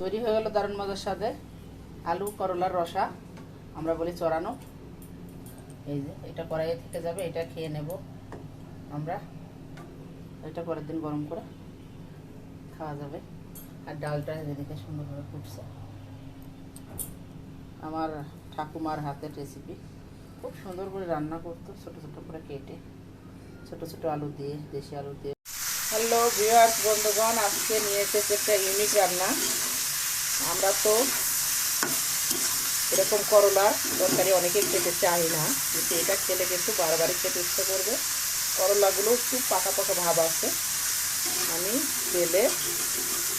তৈরি হয়ে গেল দারুণ মজার সাথে আলু, করলার রসা, আমরা বলি চড়ানো। এই যে, এটা কড়াইয়ে থেকে যাবে, এটা খেয়ে নেব আমরা। এটা পরের দিন গরম করে খাওয়া যাবে। আর ডালটা এদিকে সুন্দরভাবে ফুটছে। আমার ঠাকুমার হাতের রেসিপি খুব সুন্দর করে রান্না করতো, ছোট ছোট করে কেটে, ছোট ছোট আলু দিয়ে, দেশি আলু দিয়ে। হ্যালো ভিউয়ার্স, বন্ধুগণ, আজকে নিয়ে এসেছে একটা ইউনিক রান্না। আমরা তো এরকম করলা, তরকারি অনেকেই খেতে চাই না, কিন্তু এটা খেলে কিন্তু বারবারই খেতে ইচ্ছে করবে। করলাগুলো একটু পাকা পাকা ভাব আছে। আমি তেলে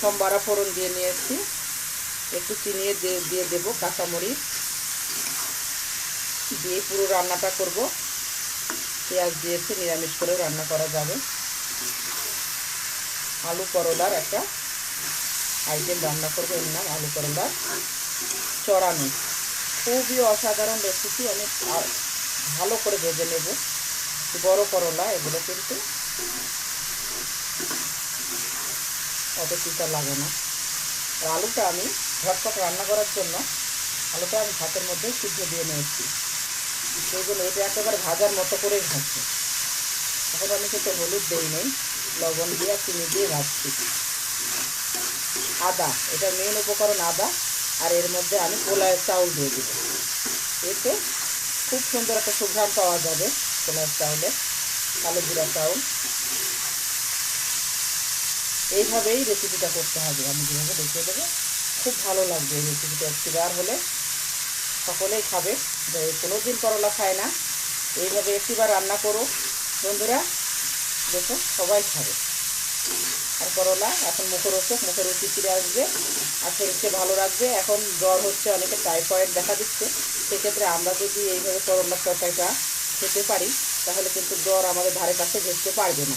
সোমবারা ফোড়ন দিয়ে নিয়েছি। একটু চিনি দিয়ে দিয়ে দেবো কাঁচামরিচ। দিয়ে পুরো রান্নাটা করব। পেঁয়াজ দিয়েছি, নিরামিষ করেও রান্না করা যাবে। আলু করলার একটা আইটেম রান্না করব এর নাম আলু করলার চড়ানো। খুবই অসাধারণ রেসিপি আমি ভালো করে ভেজে নেব। বড় করলা, এগুলো কিন্তু অত চিতা লাগে না। আর আলুটা আমি ঝটপট রান্না করার জন্য আলুটা আমি ভাতের মধ্যে সিদ্ধ দিয়ে নিয়েছি। সেই জন্য এটা একেবারে ভাজার মতো করেই ভাজছে এখন আমি কিন্তু হলুদ দেই নেই, লবণ দিয়ে, চিনি দিয়ে ভাজছি। আদা, এটা মেন উপকরণ আদা, আর এর মধ্যে আমি পোলায়ের চাউল দিয়ে দেবো। এতে খুব সুন্দর একটা সুঘ্রাণ পাওয়া যাবে পোলায়ের চাউলে কালো জিরা চাউল। এইভাবেই রেসিপিটা করতে হবে। আমি যেভাবে দেখিয়ে দেবো, খুব ভালো লাগবে এই রেসিপিটা একটিবার হলে। সকলেই খাবে কোনো দিন করলা খায় না। এইভাবে একটিবার রান্না করো। বন্ধুরা, দেখো, সবাই খাবে। আর করলা। এখন মুখরোচক মুখের রুচি ফিরে আসবে। আর শরীরকে ভালো রাখবে এখন জ্বর হচ্ছে, অনেকে টাইফয়েড দেখা দিচ্ছে। সেক্ষেত্রে আমরা যদি এইভাবে করলার তরকারিটা খেতে পারি, তাহলে কিন্তু জ্বর আমাদের ধারে কাছে ঘেঁচতে পারবে না।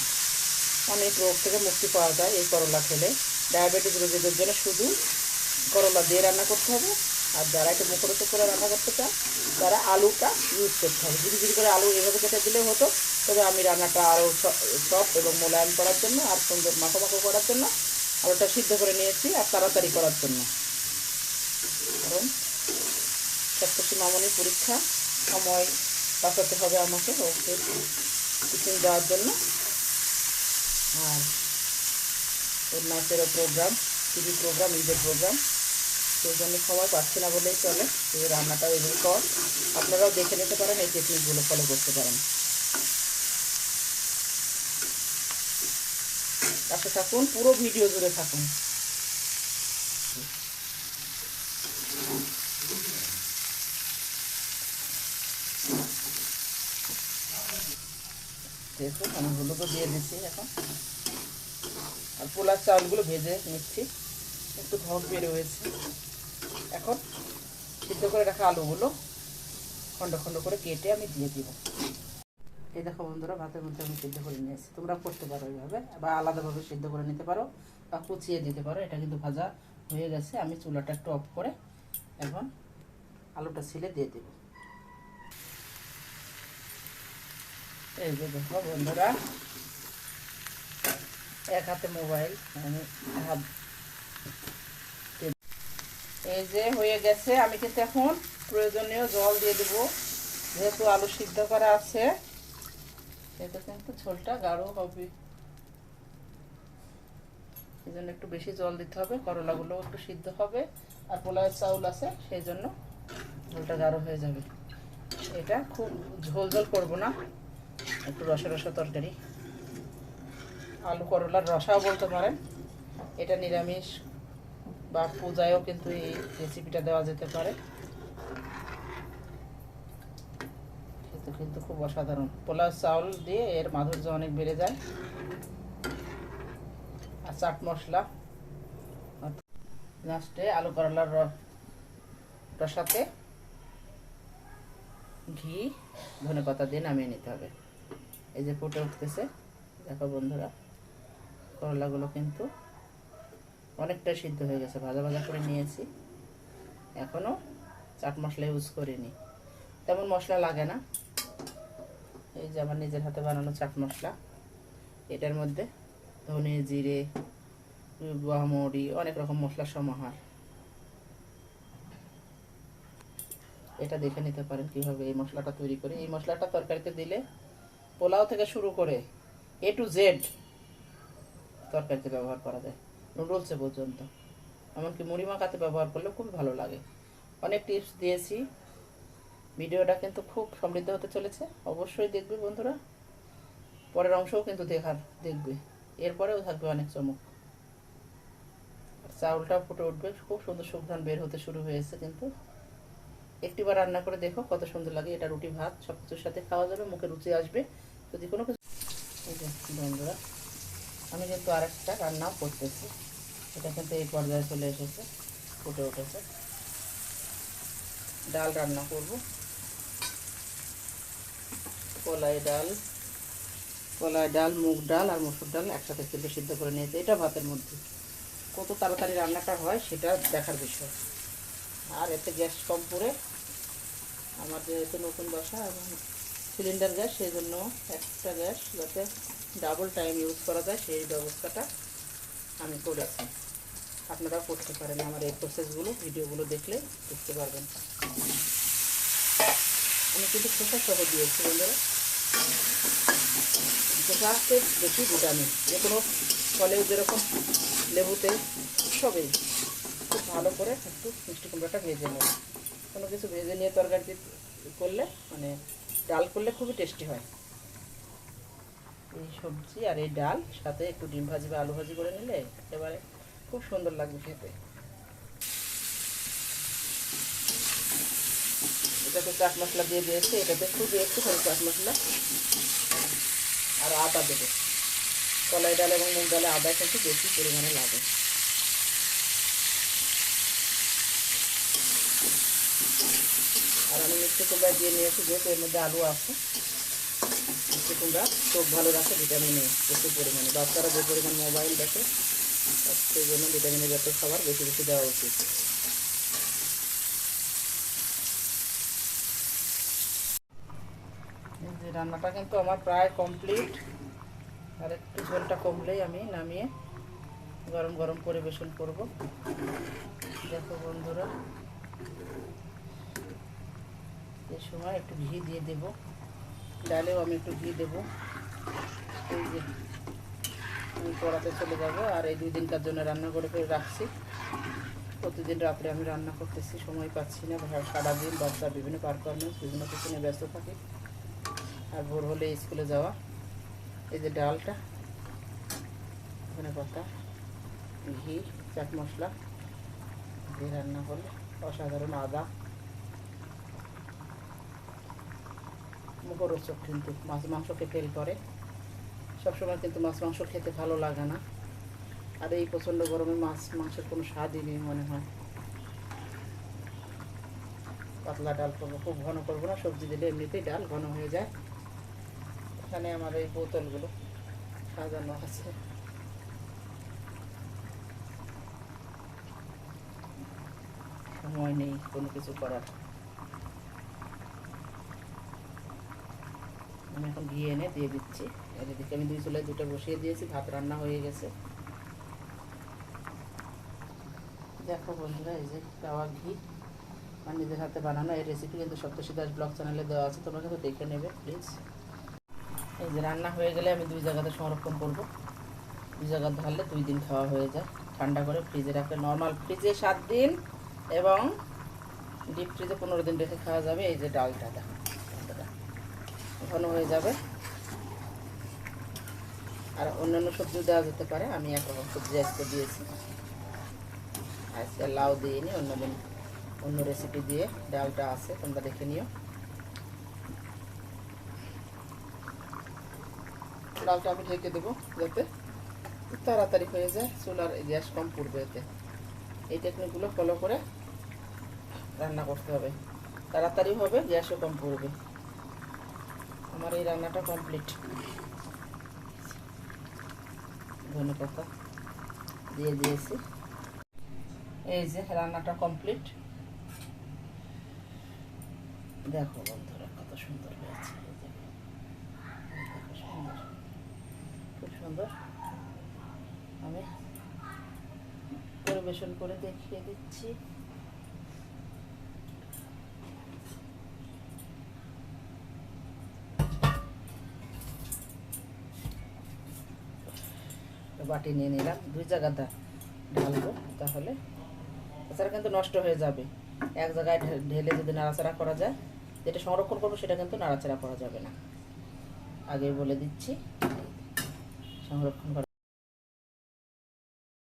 অনেক রোগ থেকে মুক্তি পাওয়া যায় এই করলা খেলে। ডায়াবেটিস রোগীদের জন্য শুধু করলা দিয়ে রান্না করতে হবে। আর যারা একটু মুখরোচক করে রান্না করতে চান তারা আলুটা ইউজ করতে হবে। ধীরে ধীরে করে আলু এভাবে কেটে দিলে হতো, তবে আমি রান্নাটা আরও চপ এবং মোলায়েম করার জন্য আর সুন্দর মাখো মাখো করার জন্য আলুটা সিদ্ধ করে নিয়েছি আর তাড়াতাড়ি করার জন্য। কারণ সপ্তষী মামনির পরীক্ষা, সময় বাঁচাতে হবে আমাকে ওকে টিফিন দেওয়ার জন্য। আর ওর নাচেরও প্রোগ্রাম টিভি প্রোগ্রাম ঈদের প্রোগ্রাম সেই জন্য সময় পাচ্ছি না বলেই চলে। এই রান্নাটাও এগুলো কর। আপনারাও দেখে নিতে পারেন, এই টেকনিকগুলো ফলো করতে পারেন। পাশে থাকুন, পুরো ভিডিও জুড়ে থাকুন। দেখুন, আমি দিয়ে দিচ্ছি এখন। আর পোলার চাউলগুলো ভেজে নিচ্ছি। একটু ধক বের হয়েছে এখন সিদ্ধ করে রাখা আলুগুলো খণ্ড খণ্ড করে কেটে আমি দিয়ে দিব। এই দেখো বন্ধুরা, ভাতের মধ্যে আমি সিদ্ধ করে নিয়েছি তোমরা করতে পারো এইভাবে, বা আলাদাভাবে সিদ্ধ করে নিতে পারো বা কুচিয়ে দিতে পারো। এটা কিন্তু ভাজা হয়ে গেছে। আমি চুলাটা একটু অফ করে এখন আলুটা ছিলে দিয়ে দেবো। এই যে দেখো বন্ধুরা, এক হাতে মোবাইল, আমি হাত এই যে হয়ে গেছে, আমি কিন্তু এখন প্রয়োজনীয় জল দিয়ে দেবো। যেহেতু আলু সিদ্ধ করা আছে, সেহেতু কিন্তু ঝোলটা গাঢ় হবে। এই জন্য একটু বেশি জল দিতে হবে করলাগুলো একটু সিদ্ধ হবে, আর পোলাওয়ের চাউল আছে সেই জন্য ঝোলটা গাঢ় হয়ে যাবে। এটা খুব ঝোল ঝোল করব না, একটু রসা রসা তরকারি। আলু করলার রসাও বলতে পারেন, এটা নিরামিষ বা পূজায়ও কিন্তু এই রেসিপিটা দেওয়া যেতে পারে। কিন্তু খুব অসাধারণ। পোলাও, চাউল দিয়ে এর মাধুর্য অনেক বেড়ে যায়। আর চাট মশলা লাস্টে আলু করলার রসাতে ঘি, ধনে পাতা দিয়ে নামিয়ে নিতে হবে। এই যে ফুটে উঠতেছে, দেখো বন্ধুরা, করলাগুলো কিন্তু অনেকটা সিদ্ধ হয়ে গেছে, ভাজা ভাজা করে নিয়েছি। এখনও চাট মশলা ইউজ করিনি। তেমন মশলা লাগে না। এই যে আমার নিজের হাতে বানানো চাট মশলা। এটার মধ্যে ধনে জিরে গুয়ামড়ি অনেক রকম মশলার সমাহার। এটা দেখে নিতে পারেন কীভাবে এই মশলাটা তৈরি করে। এই মশলাটা তরকারিতে দিলে পোলাও থেকে শুরু করে এ টু জেড তরকারিতে ব্যবহার করা যায়। নুডলসে পর্যন্ত। এমনকি মুড়ি মাখাতে ব্যবহার করলে খুব ভালো লাগে। অনেক টিপস দিয়েছি। ভিডিওটা কিন্তু খুব সমৃদ্ধ হতে চলেছে। অবশ্যই দেখবে বন্ধুরা। পরের অংশও কিন্তু দেখার, দেখবে। এরপরেও থাকবে অনেক চমক। আর চাউলটা ফুটে উঠবে। খুব সুন্দর সুঘ্রাণ বের হতে শুরু হয়েছে কিন্তু। একটিবার রান্না করে দেখো কত সুন্দর লাগে। এটা রুটি, ভাত সব কিছুর সাথে খাওয়া যাবে। মুখে রুচি আসবে। যদি কোনো কিছু বন্ধুরা, আমি কিন্তু আরেকটা রান্নাও করতেছি। এটা কিন্তু এই পর্যায়ে চলে এসেছে, ফুটে উঠেছে। ডাল রান্না করব। কলাই ডাল কলাই ডাল, মুগ ডাল আর মসুর ডাল একসাথে চেপে সিদ্ধ করে নিয়েছে। এটা ভাতের মধ্যে। কত তাড়াতাড়ি রান্নাটা হয় সেটা দেখার বিষয়। আর এতে গ্যাস কম পড়ে। আমার যেহেতু নতুন বাসা এবং সিলিন্ডার গ্যাস সেই জন্য একটা গ্যাস যাতে ডাবল টাইম ইউজ করা যায়, সেই ব্যবস্থাটা আমি করেছি আপনারাও করতে পারেন আমার এই প্রসেসগুলো ভিডিওগুলো দেখলে দেখতে পারবেন। আমি কিন্তু খোসা সহ দিয়েছি, বন্ধুরা। খোসাতে বেশি ভিটামিন যে কোনো ফলেও যেরকম লেবুতে সবেই খুব ভালো করে একটু মিষ্টি কুমড়াটা ভেজে নেব। কোনো কিছু ভেজে নিয়ে তরকারি করলে মানে ডাল করলে খুবই টেস্টি হয়। এই সবজি আর এই ডাল, সাথে একটু ডিম ভাজি বা আলু ভাজি করে নিলে এবারে খুব সুন্দর লাগবে খেতে। এটাতে চাট মশলা দিয়ে দিয়েছে, এটাতে শুধু একটুখানি চাট মশলা আর আদা দেবে। কলাই ডাল এবং মুগ ডালে আদা কিন্তু বেশি পরিমাণে লাগে। আর আমি মিষ্টি কুমড়া দিয়ে নিয়েছি, যেহেতু এর মধ্যে আলু আছে। মিষ্টি কুমড়া চোখ ভালো রাখে ভিটামিন এ প্রচুর পরিমাণে। বাচ্চারা যে পরিমাণ মোবাইল দেখে সেই জন্য ভিটামিনের জাতীয় খাবার বেশি বেশি দেওয়া উচিত। রান্নাটা কিন্তু আমার প্রায় কমপ্লিট আর একটু ঝোলটা কমলেই আমি নামিয়ে গরম গরম পরিবেশন করব। দেখো বন্ধুরা এই সময় একটু ঘি দিয়ে দেব। ডালেও আমি একটু ঘি দেবো। এই যে, আমি কড়াতে চলে যাব। আর এই দুই দিনকার জন্য রান্না করে করে রাখছি। প্রতিদিন রাত্রে আমি রান্না করতেছি, সময় পাচ্ছি না। সারাদিন বাচ্চা বিভিন্ন পারফরমেন্স বিভিন্ন কিছু নিয়ে ব্যস্ত থাকি। আর ভোর হলে স্কুলে যাওয়া। এই যে ডালটা, ধনে পাতা, ঘি, চাট মশলা দিয়ে রান্না করলে অসাধারণ আদা মুখরোচক কিন্তু মাছ মাংসকে ফেল করে। সবসময় কিন্তু মাছ, মাংস খেতে ভালো লাগে না। আর এই প্রচণ্ড গরমে মাছ, মাংসের কোনো স্বাদই নেই মনে হয়। পাতলা ডাল করব, খুব ঘন করব না, সবজি দিলে এমনিতেই ডাল ঘন হয়ে যায়। এখানে আমার এই বোতলগুলো সাজানো আছে। সময় নেই কোনো কিছু করার। আমি এখন ঘি এনে দিয়ে দিচ্ছি। আর এদিকে আমি দুই চুলায় দুটো বসিয়ে দিয়েছি, ভাত রান্না হয়ে গেছে। দেখো বন্ধুরা, এই যে গাওয়া ঘি। আর নিজের হাতে বানানো এই রেসিপি কিন্তু সপ্তশী দাস ব্লগ চ্যানেলে দেওয়া আছে, তোমরা কিন্তু দেখে নেবে প্লিজ এই যে রান্না হয়ে গেলে আমি দুই জায়গাতে সংরক্ষণ করব। দুই জায়গা ঢাললে দুই দিন খাওয়া হয়ে যায়। ঠান্ডা করে ফ্রিজে রাখলে নর্মাল ফ্রিজে সাত দিন এবং ডিপ ফ্রিজে পনেরো দিন রেখে খাওয়া যাবে এই যে ডালটা, দেখো। ঘন হয়ে যাবে। আর অন্যান্য সবজি দেওয়া যেতে পারে, আমি এক রকম সবজি আজকে দিয়েছি। আজকে লাউ দিয়ে নি অন্যদিন অন্য রেসিপি দিয়ে ডালটা আছে, তোমরা দেখে নিও। ডালটা আমি ঢেকে দেবো যাতে তাড়াতাড়ি হয়ে যায়, চুলার গ্যাস কম পড়বে এতে। এই টেকনিকগুলো ফলো করে রান্না করতে হবে। তাড়াতাড়ি হবে, গ্যাসও কম পড়বে। আমার এই রান্নাটা কমপ্লিট ধনে পাতা দিয়ে দিয়েছি। এই যে রান্নাটা কমপ্লিট দেখো বন্ধুরা কত সুন্দর হয়েছে। খুব সুন্দর। আমি পরিবেশন করে দেখিয়ে দিচ্ছি। বাটি নিয়ে নিলাম, দুই জায়গা দা ঢালবো, তাহলে তাছাড়া কিন্তু নষ্ট হয়ে যাবে। এক জায়গায় ঢেলে যদি নাড়াচাড়া করা যায়, যেটা সংরক্ষণ করব সেটা কিন্তু নাড়াচাড়া করা যাবে না। আগে বলে দিচ্ছি, সংরক্ষণ করা